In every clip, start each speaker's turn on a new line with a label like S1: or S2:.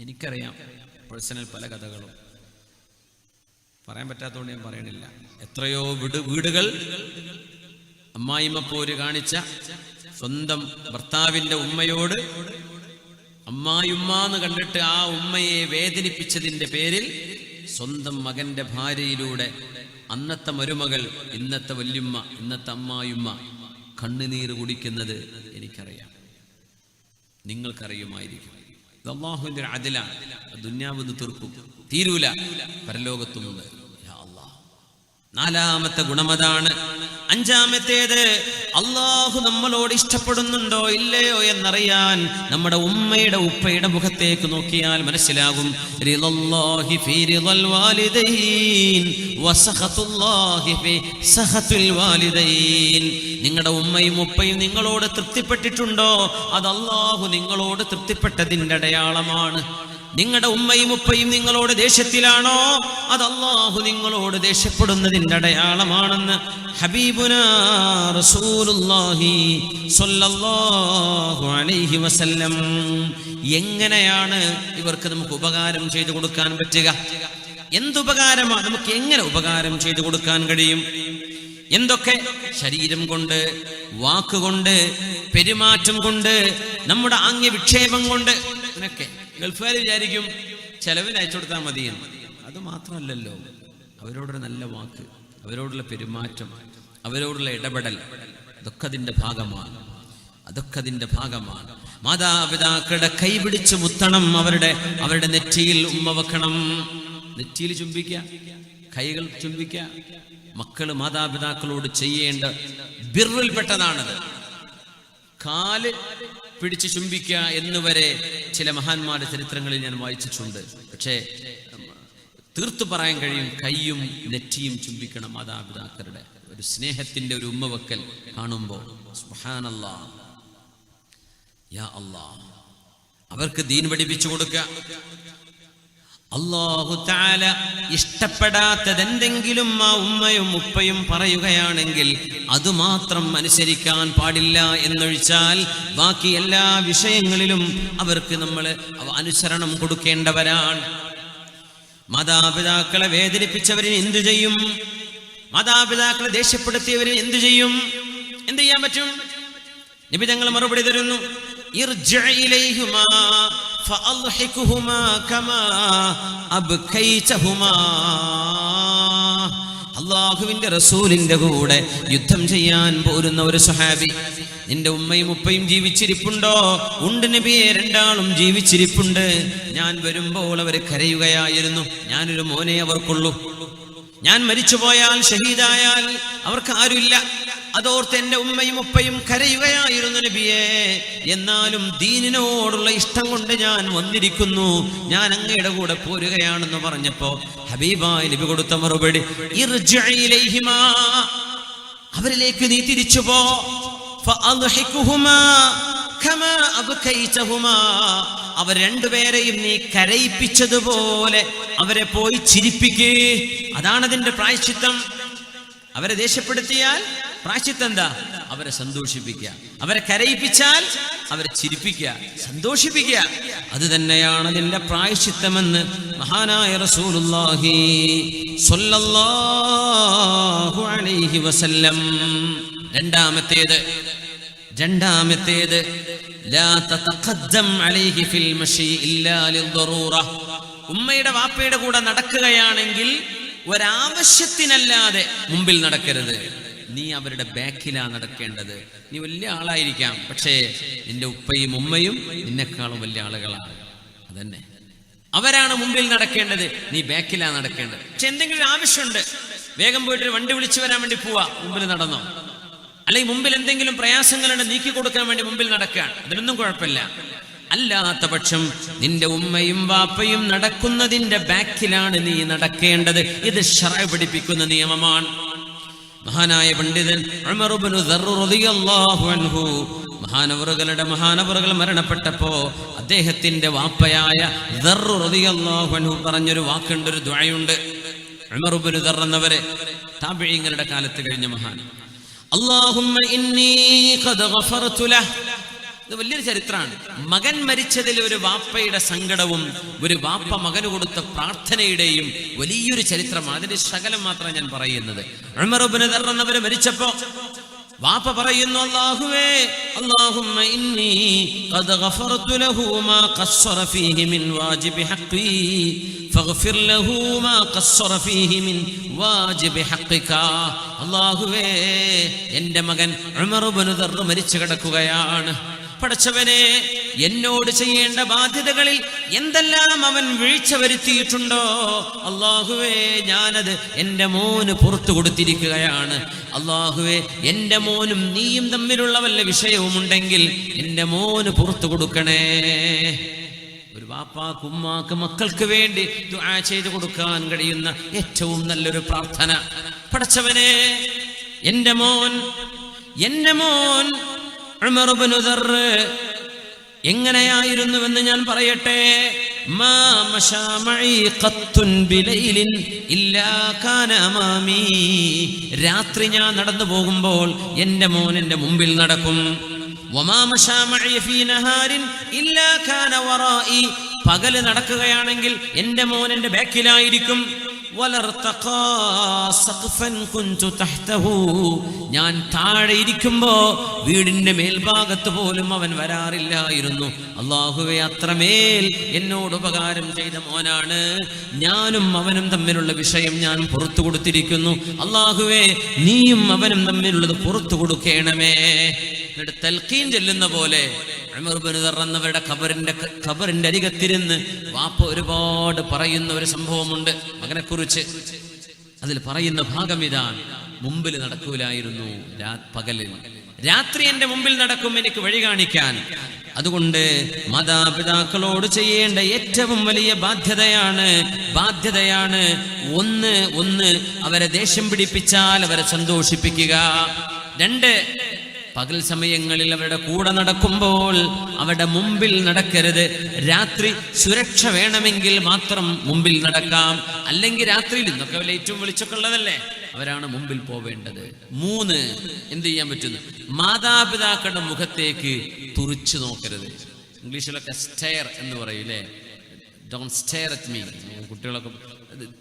S1: എനിക്കറിയാം പേഴ്സണൽ പല കഥകളും. പറയാൻ പറ്റാത്തതുകൊണ്ട് ഞാൻ പറയണില്ല. എത്രയോ വീട് വീടുകൾ അമ്മായിമ്മപ്പോര് കാണിച്ച സ്വന്തം ഭർത്താവിന്റെ ഉമ്മയോട് അമ്മായിമ്മ എന്ന് കണ്ടിട്ട് ആ ഉമ്മയെ വേദനിപ്പിച്ചതിന്റെ പേരിൽ സ്വന്തം മകന്റെ ഭാര്യയിലൂടെ അന്നത്തെ മരുമകൾ ഇന്നത്തെ വല്യുമ്മ ഇന്നത്തെ അമ്മായിമ്മ കണ്ണുനീര് കുടിക്കുന്നത് എനിക്കറിയാം. നിങ്ങൾക്കറിയുമായിരിക്കും. ഇത് അള്ളാഹുവിന്റെ ഒരു അതിലാണ്. ദുന്യാവ് തീർക്കും. തീരൂല. പരലോകത്തുമുണ്ട്. നാലാമത്തെ ഗുണമതാണ്. അഞ്ചാമത്തേത് അള്ളാഹു നമ്മളോട് ഇഷ്ടപ്പെടുന്നുണ്ടോ ഇല്ലയോ എന്നറിയാൻ നമ്മുടെ ഉമ്മയുടെ ഉപ്പയുടെ മുഖത്തേക്ക് നോക്കിയാൽ മനസ്സിലാകും. നിങ്ങളുടെ ഉമ്മയും ഉപ്പയും നിങ്ങളോട് തൃപ്തിപ്പെട്ടിട്ടുണ്ടോ? അത് അള്ളാഹു നിങ്ങളോട് തൃപ്തിപ്പെട്ടതിന്റെ അടയാളമാണ്. നിങ്ങളുടെ ഉമ്മയും ഉപ്പയും നിങ്ങളോട് ദേഷ്യത്തിലാണോ? അത് അള്ളാഹു നിങ്ങളോട് ദേഷ്യപ്പെടുന്നതിന്റെ അടയാളമാണെന്ന് ഹബീബുന അലൈഹി വസല്ലം. എങ്ങനെയാണ് ഇവർക്ക് നമുക്ക് ഉപകാരം ചെയ്തു കൊടുക്കാൻ പറ്റുക? എന്തുപകാരമാണ് നമുക്ക് എങ്ങനെ ഉപകാരം ചെയ്തു കൊടുക്കാൻ കഴിയും? എന്തൊക്കെ? ശരീരം കൊണ്ട് വാക്കുകൊണ്ട് പെരുമാറ്റം കൊണ്ട് നമ്മുടെ ആംഗ്യ വിക്ഷേപം കൊണ്ട് എന്നൊക്കെ ഗൾഫുകാർ വിചാരിക്കും ചെലവിന് അയച്ചു കൊടുത്താൽ മതിയെന്ന് അത് മാത്രമല്ലല്ലോ. അവരോടൊരു നല്ല വാക്ക് അവരോടുള്ള പെരുമാറ്റം അവരോടുള്ള ഇടപെടൽ അതൊക്കെ അതിന്റെ ഭാഗമാണ്. അതൊക്കെ അതിന്റെ ഭാഗമാണ്. മാതാപിതാക്കളുടെ കൈ പിടിച്ച് മുത്തണം അവരുടെ അവരുടെ നെറ്റിയിൽ ഉമ്മ വെക്കണം. നെറ്റിയിൽ ചുംബിക്കുക കൈകൾ ചുംബിക്കുക മക്കൾ മാതാപിതാക്കളോട് ചെയ്യേണ്ട ബിറിൽപ്പെട്ടതാണത് കാൽ പിടിച്ച് ചുംബിക്കുക എന്നുവരെ ചില മഹാന്മാരുടെ ചരിത്രങ്ങളിൽ ഞാൻ വായിച്ചിട്ടുണ്ട്. പക്ഷേ തീർത്തു പറയാൻ കഴിയും കൈയും നെറ്റിയും ചുംബിക്കണം മാതാപിതാക്കളുടെ ഒരു സ്നേഹത്തിന്റെ ഒരു ഉമ്മവക്കൽ കാണുമ്പോൾ. യാ അവർക്ക് ദീൻ പഠിപ്പിച്ചു കൊടുക്കുക അള്ളാഹു താല ഇഷ്ടപ്പെടാത്തതെന്തെങ്കിലും ആ ഉമ്മയും ഉപ്പയും പറയുകയാണെങ്കിൽ അതുമാത്രം അനുസരിക്കാൻ പാടില്ല എന്നൊഴിച്ചാൽ ബാക്കി എല്ലാ വിഷയങ്ങളിലും അവർക്ക് നമ്മൾ അനുസരണം കൊടുക്കേണ്ടവരാണ്. മാതാപിതാക്കളെ വേദനിപ്പിച്ചവരിന് എന്തു ചെയ്യും? മാതാപിതാക്കളെ ദേഷ്യപ്പെടുത്തിയവരിന് എന്തു ചെയ്യും? എന്ത് ചെയ്യാൻ പറ്റും? നബി തങ്ങൾ മറുപടി തരുന്നു. അള്ളാഹുവിന്റെ റസൂലിന്റെ കൂടെ യുദ്ധം ചെയ്യാൻ പോരുന്ന ഒരു സുഹാബി നിന്റെ ഉമ്മയും ഉപ്പയും ജീവിച്ചിരിപ്പുണ്ടോ? ഉണ്ട് നബിയെ രണ്ടാളും ജീവിച്ചിരിപ്പുണ്ട്. ഞാൻ വരുമ്പോൾ അവർ കരയുകയായിരുന്നു. ഞാനൊരു മോനെ അവർക്കുള്ളൂ. ഞാൻ മരിച്ചുപോയാൽ ഷഹീദായാൽ അവർക്ക് ആരുമില്ല അതോർത്ത് എന്റെ ഉമ്മയും ഉപ്പയും കരയുകയായിരുന്നു നബിയെ. എന്നാലും ദീനിനോടുള്ള ഇഷ്ടം കൊണ്ട് ഞാൻ വന്നിരിക്കുന്നു. ഞാൻ അങ്ങയുടെ കൂടെ പോരുകയാണെന്ന് പറഞ്ഞപ്പോ ഹബീബായി നബി കൊടുത്ത മറുപടി. അവരിലേക്ക് നീ തിരിച്ചു പോ. അവർ രണ്ടുപേരെയും നീ കരയിപ്പിച്ചതുപോലെ അവരെ പോയി ചിരിപ്പിക്കേ. അതാണ് അതിന്റെ പ്രായശ്ചിത്തം. അവരെ ദേഷ്യപ്പെടുത്തിയാൽ പ്രായശ്ചിത്തം എന്താ അവരെ സന്തോഷിപ്പിക്കുക. അവരെ കരയിപ്പിച്ചാൽ അവരെ ചിരിപ്പിക്കുക. സന്തോഷിപ്പിക്കുക. അത് തന്നെയാണ് അതിന്റെ പ്രായശ്ചിത്തമെന്ന് മഹാനായ റസൂലുല്ലാഹി അലൈഹി വസല്ലം. രണ്ടാമത്തേത്. രണ്ടാമത്തേത്. ഉമ്മയുടെ വാപ്പയുടെ കൂടെ നടക്കുകയാണെങ്കിൽ ഒരാവശ്യത്തിനല്ലാതെ മുമ്പിൽ നടക്കരുത്. നീ അവരുടെ ബാക്കിലാ നടക്കേണ്ടത്. നീ വലിയ ആളായിരിക്കാം. പക്ഷേ നിന്റെ ഉപ്പയും ഉമ്മയും നിന്നെക്കാളും വലിയ ആളുകളാണ് അതന്നെ. അവരാണ് മുമ്പിൽ നടക്കേണ്ടത്. നീ ബാക്കിലാ നടക്കേണ്ടത്. പക്ഷെ എന്തെങ്കിലും ആവശ്യമുണ്ട്. വേഗം പോയിട്ട് വണ്ടി വിളിച്ചു വരാൻ വേണ്ടി പോവാ. മുമ്പിൽ നടന്നോ? അല്ലെങ്കിൽ മുമ്പിൽ എന്തെങ്കിലും പ്രയാസങ്ങളുണ്ട് നീക്കി കൊടുക്കാൻ വേണ്ടി മുമ്പിൽ നടക്കുകയാണ് അതിനൊന്നും കുഴപ്പമില്ല. അല്ലാത്ത പക്ഷം നിന്റെ ഉമ്മയും വാപ്പയും നടക്കുന്നതിന്റെ ബാക്കിലാണ് നീ നടക്കേണ്ടത്. ഇത് ഷറ പിടിപ്പിക്കുന്ന നിയമമാണ്. മഹാനായ പണ്ഡിതൻ മഹാനവറുകളുടെ മഹാനവറുകൾ മരണപ്പെട്ടപ്പോ അദ്ദേഹത്തിന്റെ വാപ്പയായ ദർറുദിയല്ലാഹു പറഞ്ഞൊരു വാക്കുണ്ട് ഒരു ദ്വായുണ്ട് ഉമറുബുനു ദർ എന്നവരെ. താപിഴിങ്ങളുടെ കാലത്ത് കഴിഞ്ഞ മഹാൻ. അള്ളാഹുമ്മ ഇത് വലിയൊരു ചരിത്രമാണ്. മകൻ മരിച്ചതിൽ ഒരു വാപ്പയുടെ സങ്കടവും ഒരു വാപ്പ മകന് കൊടുത്ത പ്രാർത്ഥനയുടെയും വലിയൊരു ചരിത്രമാണ്. അതിന്റെ ശകലം മാത്രമാണ് ഞാൻ പറയുന്നത്. എന്നവര് മരിച്ചപ്പോ വാപ്പ പറയുന്നു അള്ളാഹുവേ ഇന്നി ഖദ് ഗഫർതു ലഹു മാ ഫീഹി മിൻ വാജിബി ഫഗ്ഫിർ ലഹു മാ ഫീഹി മിൻ വാജിബി അല്ലാഹുവേ എന്റെ മകൻ ഉമർ ഇബ്നു മരിച്ചു കിടക്കുകയാണ്. പടച്ചവനെ എന്നോട് ചെയ്യേണ്ട ബാധ്യതകളിൽ എന്തെല്ലാം അവൻ വീഴ്ച വരുത്തിയിട്ടുണ്ടോ? അള്ളാഹുവേ ഞാനത് എന്റെ മോന് പുറത്തു കൊടുത്തിരിക്കുകയാണ്. അള്ളാഹുവേ എന്റെ മോനും നീയും തമ്മിലുള്ള വല്ല വിഷയവുമുണ്ടെങ്കിൽ എന്റെ മോന് പുറത്തു കൊടുക്കണേ. ഒരു വാപ്പാക്ക് ഉമ്മാക്ക് മക്കൾക്ക് വേണ്ടി ദുആ ചെയ്തു കൊടുക്കാൻ കഴിയുന്ന ഏറ്റവും നല്ലൊരു പ്രാർത്ഥന. പടച്ചവനെ എന്റെ മോൻ എന്റെ മോൻ എങ്ങനെയായിരുന്നുവെന്ന് ഞാൻ പറയട്ടെ? രാത്രി ഞാൻ നടന്നു പോകുമ്പോൾ എന്റെ മോൻ എന്റെ മുമ്പിൽ നടക്കും. പകൽ നടക്കുകയാണെങ്കിൽ എന്റെ മോൻ എന്റെ ബാക്കിലായിരിക്കും. ഞാൻ താഴെ ഇരിക്കുമ്പോ വീടിന്റെ മേൽഭാഗത്ത് പോലും അവൻ വരാറില്ലായിരുന്നു. അള്ളാഹുവെ അത്രമേൽ എന്നോട് ഉപകാരം ചെയ്ത മോനാണ്. ഞാനും അവനും തമ്മിലുള്ള വിഷയം ഞാൻ പുറത്തു കൊടുത്തിരിക്കുന്നു. അള്ളാഹുവെ നീയും അവനും തമ്മിലുള്ളത് പുറത്തു കൊടുക്കണമേ. എന്നിട്ട് തൽക്കീൻ ചെല്ലുന്ന പോലെ എന്നവരുടെ ഖബറിന്റെ ഖബറിന്റെ അരികത്തിരുന്ന് വാപ്പ ഒരുപാട് പറയുന്ന ഒരു സംഭവമുണ്ട് മകനെ കുറിച്ച് അതിൽ പറയുന്ന ഭാഗം ഇതാണ് മുമ്പിൽ നടക്കൂലായിരുന്നു പകലിൽ. രാത്രി എന്റെ മുമ്പിൽ നടക്കും എനിക്ക് വഴി കാണിക്കാൻ. അതുകൊണ്ട് മാതാപിതാക്കളോട് ചെയ്യേണ്ട ഏറ്റവും വലിയ ബാധ്യതയാണ് ബാധ്യതയാണ് ഒന്ന് ഒന്ന് അവരെ ദേഷ്യം പിടിപ്പിച്ചാൽ അവരെ സന്തോഷിപ്പിക്കുക. രണ്ട് പകൽ സമയങ്ങളിൽ അവരുടെ കൂടെ നടക്കുമ്പോൾ അവരുടെ മുമ്പിൽ നടക്കരുത്. രാത്രി സുരക്ഷ വേണമെങ്കിൽ മാത്രം മുമ്പിൽ നടക്കാം. അല്ലെങ്കിൽ രാത്രിയിൽ ഇന്നൊക്കെ ലൈറ്റും വെളിച്ചൊക്കെ ഉള്ളതല്ലേ? അവരാണ് മുമ്പിൽ പോവേണ്ടത്. മൂന്ന് എന്ത് ചെയ്യാൻ പറ്റുന്നു? മാതാപിതാക്കളുടെ മുഖത്തേക്ക് തുറിച്ചു നോക്കരുത്. ഇംഗ്ലീഷിലൊക്കെ സ്റ്റെയർ എന്ന് പറയൂലേ ഡോൺ സ്റ്റെയർ അറ്റ് മീ കുട്ടികളൊക്കെ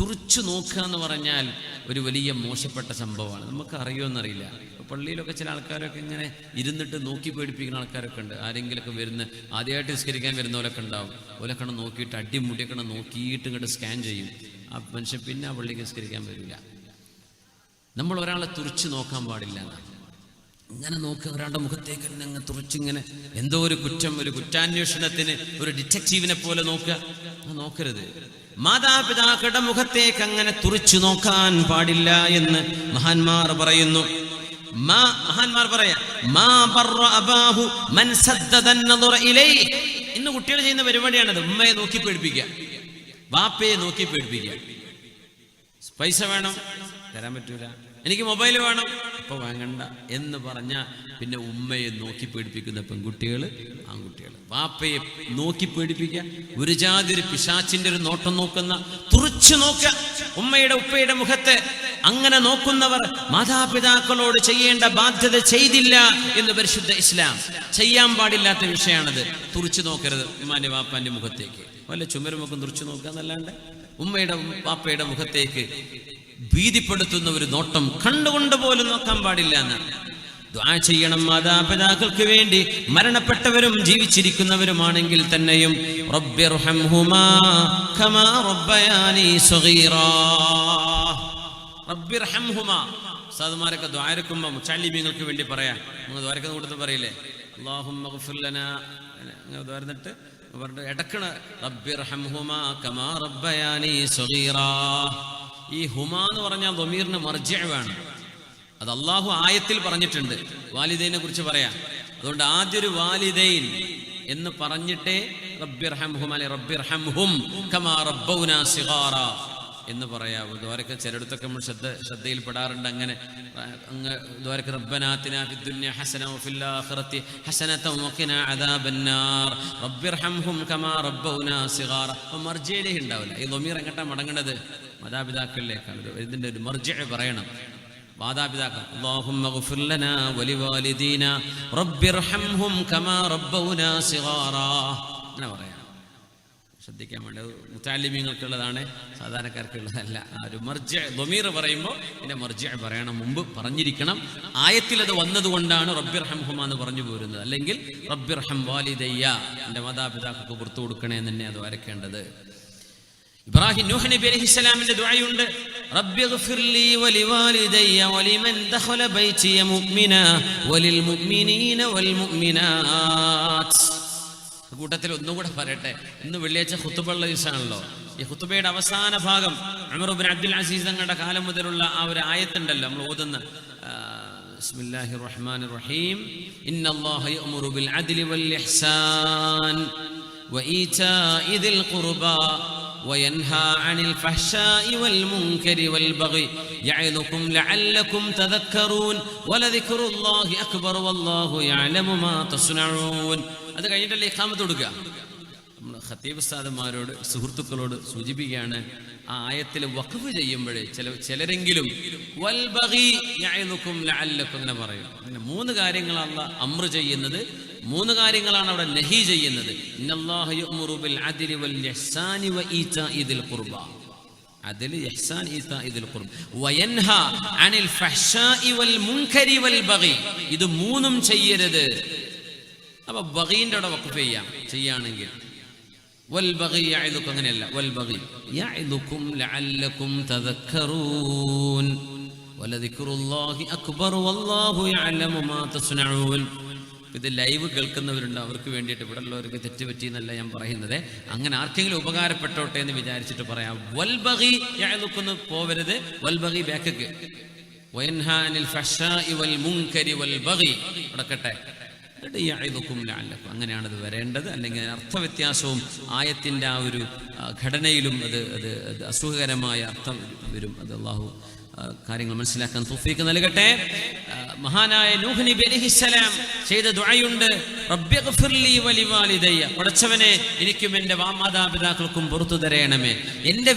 S1: തുറിച്ചു നോക്കുക എന്ന് പറഞ്ഞാൽ ഒരു വലിയ മോശപ്പെട്ട സംഭവമാണ്. നമുക്ക് അറിയുമെന്നറിയില്ല പള്ളിയിലൊക്കെ ചില ആൾക്കാരൊക്കെ ഇങ്ങനെ ഇരുന്നിട്ട് നോക്കി പേടിപ്പിക്കുന്ന ആൾക്കാരൊക്കെ ഉണ്ട്. ആരെങ്കിലുമൊക്കെ വരുന്ന ആദ്യമായിട്ട് നിസ്കരിക്കാൻ വരുന്നവരൊക്കെ ഉണ്ടാവും. ഓലക്കണ നോക്കിയിട്ട് അടിമുടിയൊക്കെ നോക്കിയിട്ട് ഇങ്ങോട്ട് സ്കാൻ ചെയ്യും. ആ മനുഷ്യൻ പിന്നെ ആ പള്ളിക്ക് നിസ്കരിക്കാൻ വരില്ല. നമ്മൾ ഒരാളെ തുറച്ച് നോക്കാൻ പാടില്ല ഇങ്ങനെ നോക്കി ഒരാളുടെ മുഖത്തേക്ക് അങ്ങ് തുറച്ചിങ്ങനെ എന്തോ ഒരു കുറ്റം ഒരു കുറ്റാന്വേഷണത്തിന് ഒരു ഡിറ്റക്റ്റീവിനെ പോലെ നോക്കുക. നോക്കരുത്. മാതാപിതാക്കളുടെ മുഖത്തേക്ക് അങ്ങനെ തുറച്ചു നോക്കാൻ പാടില്ല എന്ന് മഹാന്മാർ പറയുന്നു. മഹാന്മാർ പറയാ. ഇന്ന് കുട്ടികൾ ചെയ്യുന്ന പരിപാടിയാണത്. ഉമ്മയെ നോക്കി പേടിപ്പിക്കുക. വാപ്പയെ നോക്കി പേടിപ്പിക്കുക. പൈസ വേണം? തരാൻ പറ്റൂല. എനിക്ക് മൊബൈൽ വേണം? ഇപ്പൊ വാങ്ങണ്ട എന്ന് പറഞ്ഞ പിന്നെ ഉമ്മയെ നോക്കി പേടിപ്പിക്കുന്ന പെൺകുട്ടികൾ ആൺകുട്ടികൾ വാപ്പയെ നോക്കി പേടിപ്പിക്കുക. ഒരു ജാതി ഒരു പിശാച്ചിന്റെ ഒരു നോട്ടം നോക്കുന്ന തുറച്ചു നോക്കുക. ഉമ്മയുടെ ഉപ്പയുടെ മുഖത്ത് അങ്ങനെ നോക്കുന്നവർ മാതാപിതാക്കളോട് ചെയ്യേണ്ട ബാധ്യത ചെയ്തില്ല എന്ന് പരിശുദ്ധ ഇസ്ലാം ചെയ്യാൻ പാടില്ലാത്ത വിഷയമാണത്. തുറച്ചു നോക്കരുത് ഉമ്മാന്റെ വാപ്പാന്റെ മുഖത്തേക്ക്. വല്ല ചുമരുമൊക്കെ തുറച്ചു നോക്കുക എന്നല്ലാണ്ട് ഉമ്മയുടെ പാപ്പയുടെ മുഖത്തേക്ക് ഭീതിപ്പെടുത്തുന്ന ഒരു നോട്ടം കണ്ടുകൊണ്ട് പോലും നോക്കാൻ പാടില്ല എന്നാണ് ദ്വാ ചെയ്യണം മാതാപിതാക്കൾക്ക് വേണ്ടി. മരണപ്പെട്ടവരും ജീവിച്ചിരിക്കുന്നവരുമാണെങ്കിൽ തന്നെയും റബ്ബിർഹംഹുമാ കമാ റബ്ബയാനി സഗീറാ. സാധുമാരൊക്കെ ദ്വാരക്കുമ്പോൾ മുച്ചാലിമീങ്ങൾക്ക് വേണ്ടി പറയാം. നിങ്ങൾ ദ്വാരക്കുന്ന കൂട്ടത്തിൽ പറയില്ലേ? അള്ളാഹും അങ്ങനെ ദ്വാരന്നിട്ട് പറഞ്ഞിട്ട് ഇടക്കണ കമാ റബ്ബയാനി ഈ ഹുമ എന്ന് പറഞ്ഞാൽ ദമീറിന് മർജ വേണം. അത് അള്ളാഹു ആയത്തിൽ പറഞ്ഞിട്ടുണ്ട്. വാലിദൈനെ കുറിച്ച് പറയാം. അതുകൊണ്ട് ആദ്യ ഒരു വാലിദൈൻ എന്ന് പറഞ്ഞിട്ടേ റബ്ബിർഹംഹും അല്ലെ റബ്ബിർഹംഹും കമാ റബ്ബൗനാ സിഗാറ. എന്ന് പറയാവൂ ദ്വാരക്ക ചിലയിടത്തൊക്കെ നമ്മൾ ശ്രദ്ധ ശ്രദ്ധയിൽപ്പെടാറുണ്ട് അങ്ങനെ. അങ്ങ് ദ്വാരക്ക് റബ്ബനാത്തിന ഫിദ്ദുന്യ ഹസന വഫിൽ ആഖിറത്തി ഹസനതൻ വഖിന അദാബന്നാർ. റബ്ബിർഹംഹും കമാ റബ്ബൗനാ സിഗാറ. മർജിയിലേക്ക് ഉണ്ടാവില്ല. ഈ ദമീർ എങ്ങട്ടാ മടങ്ങണത്? മാതാപിതാക്കളിലേക്കാണ്. ഇതിന്റെ ഒരു മർജി പറയണം. മാതാപിതാക്കൾ അല്ലാഹുമ്മ ഗഫിർ ലനാ വലിവാലിദീന. റബ്ബിർഹംഹും കമാ റബ്ബൗനാ സിഗാറാ. അങ്ങനെ പറയാം. ശ്രദ്ധിക്കാൻ വേണ്ടി. മുത്താലിമ്യങ്ങൾക്കുള്ളതാണ് സാധാരണക്കാർക്കുള്ളതല്ല. ആ ഒരു മർജ ദൊമീർ പറയുമ്പോൾ ഇതിന്റെ മർജ പറയണം മുമ്പ് പറഞ്ഞിരിക്കണം. ആയത്തിൽ അത് വന്നതുകൊണ്ടാണ് റബ്ബിർ ഹംഹുമ എന്ന് പറഞ്ഞു പോരുന്നത്. അല്ലെങ്കിൽ റബ്ബിർ ഹം വാലിദയ്യ എന്റെ മാതാപിതാക്കൾക്ക് പുറത്തു കൊടുക്കണേ എന്ന് തന്നെ അത് വരയ്ക്കേണ്ടത് ഇബ്രാഹിം നൂഹ് നബി അലൈഹിസ്സലാമിന്റെ ദുആയുണ്ട്. റബ്ബി ഗ്ഫിർലി വലിവാലിദയ്യ വലിമൻ ദഖല ബൈതിയ മുഅ്മിന വലിൽ മുഅ്മിനീന വൽ മുഅ്മിനാത്ത്. കൂട്ടത്തിൽ ഒന്നുകൂടെ പറയട്ടെ ഇന്ന് വെള്ളിയാഴ്ച ഖുത്തുബുള്ള ദിവസമാണല്ലോ ഈ ഖുത്തുബയുടെ അവസാന ഭാഗം ഉമർ അബ്ദുൽ അസീസ് തങ്ങളുടെ കാലം മുതലുള്ള ആ ഒരു ആയത്തുണ്ടല്ലോ നമ്മൾ ഓതുന്ന ആ, ബിസ്മില്ലാഹിർ റഹ്മാനിർ റഹീം ഇന്നല്ലാഹ യഅ്മുറു ബിൽ അദ്ലി വൽ ഇഹ്സാൻ وإيتاء ذي القربى وينهى عن الفحشاء والمنكر والبغي يعظكم لعلكم تذكرون ولذكر الله أكبر والله يعلم ما تصنعون അത് കഴിഞ്ഞിട്ടല്ലേ ഇഖാമത്ത് കൊടുക്കുക? നമ്മൾ ഖത്തീബ് ഉസ്താദന്മാരോട് സുഹൃത്തുക്കളോട് സൂചിപ്പിക്കുകയാണ് ആ ആയത്തിൽ വഖഫ് ചെയ്യുമ്പോഴേ ചില ചിലരെങ്കിലും അങ്ങനെ പറയും. അങ്ങനെ മൂന്ന് കാര്യങ്ങളല്ല അമ്ര ചെയ്യുന്നത്. മൂന്ന് കാര്യങ്ങളാണ് അവിടെ നഹി ചെയ്യുന്നത്. ഇത് മൂന്നും ചെയ്യരുത്. അപ്പൊ ബഗീന്റെ അവിടെ വഖഫ് ചെയ്യാം ചെയ്യാണെങ്കിൽ والبغي يعظكم അങ്ങനെയല്ല والبغي يعظكم لعلكم تذكرون ولذكر الله أكبر والله يعلم ما تصنعون ഇത് ലൈവ് കേൾക്കുന്നവരുണ്ട് അവർക്ക് വേണ്ടിയിട്ട് ഇവിടെ ഉള്ളവർക്ക് തെറ്റുപറ്റി എന്നല്ല ഞാൻ പറയുന്നത് അങ്ങനെ ആർക്കെങ്കിലും ഉപകാരപ്പെട്ടോട്ടെ എന്ന് വിചാരിച്ചിട്ട് പറയാം വൽബഗി യഅ്ലുക്കുന്നു പോവരുത് വൽബഗി ബാക്കക്ക് വയൻഹാനിൽ ഫഹ്ശാഇ വൽ മുൻകരി വൽ ബഗി അങ്ങനെയാണ് അത് വരേണ്ടത്. അല്ലെങ്കിൽ അർത്ഥവ്യത്യാസവും ആയത്തിന്റെ ആ ഒരു ഘടനയിലും അത് അത് അസുഖകരമായ അർത്ഥം വരും. അത് അള്ളാഹു കാര്യങ്ങൾ മനസ്സിലാക്കാൻ തുഫീക്ക് നൽകട്ടെ. മഹാനായ നൂഹ് നബി ചെയ്ത ദുആയുണ്ട്. പടച്ചവനെ എനിക്കും എന്റെ മാതാപിതാക്കൾക്കും പുറത്തു തരയണമേ എന്റെ